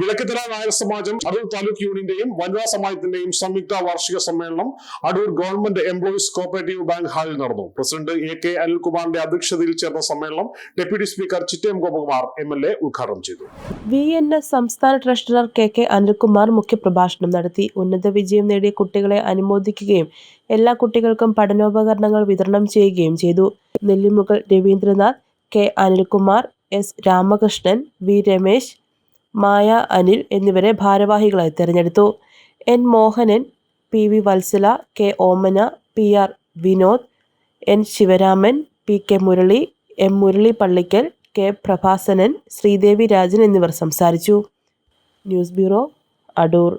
വിളക്കത്തല നായർ സമാജം അടൂർ താലൂക്ക് യൂണിയന്റെയും വനിതാ സമാജത്തിന്റെയും സംയുക്ത വാർഷിക സമ്മേളനം Adoor government employees cooperative bank ഹാളിൽ നടന്നു. പ്രസിഡന്റ് എ കെ അനിൽകുമാറിന്റെ അധ്യക്ഷതയിൽ ചേർന്ന സമ്മേളനം deputy speaker Chittayam Gopakumar M L A ഉദ്ഘാടനം ചെയ്തു. വി എൻ എസ് സംസ്ഥാന ട്രഷറർ കെ കെ അനിൽകുമാർ മുഖ്യപ്രഭാഷണം നടത്തി. ഉന്നത വിജയം നേടിയ കുട്ടികളെ അനുമോദിക്കുകയും എല്ലാ കുട്ടികൾക്കും പഠനോപകരണങ്ങൾ വിതരണം ചെയ്യുകയും ചെയ്തു. Nellimukal Raveendranath K Anilkumar S Ramakrishnan V Ramesh Maya Anil എന്നിവരെ ഭാരവാഹികളായി തെരഞ്ഞെടുത്തു. N. Mohanan P. V. Vatsala K. Omana P. R. Vinod N. Sivaraman P. K. Murali M. Murali Pallikkal K. Prabhasanan Sreedevi Rajan എന്നിവർ സംസാരിച്ചു. News bureau Adoor.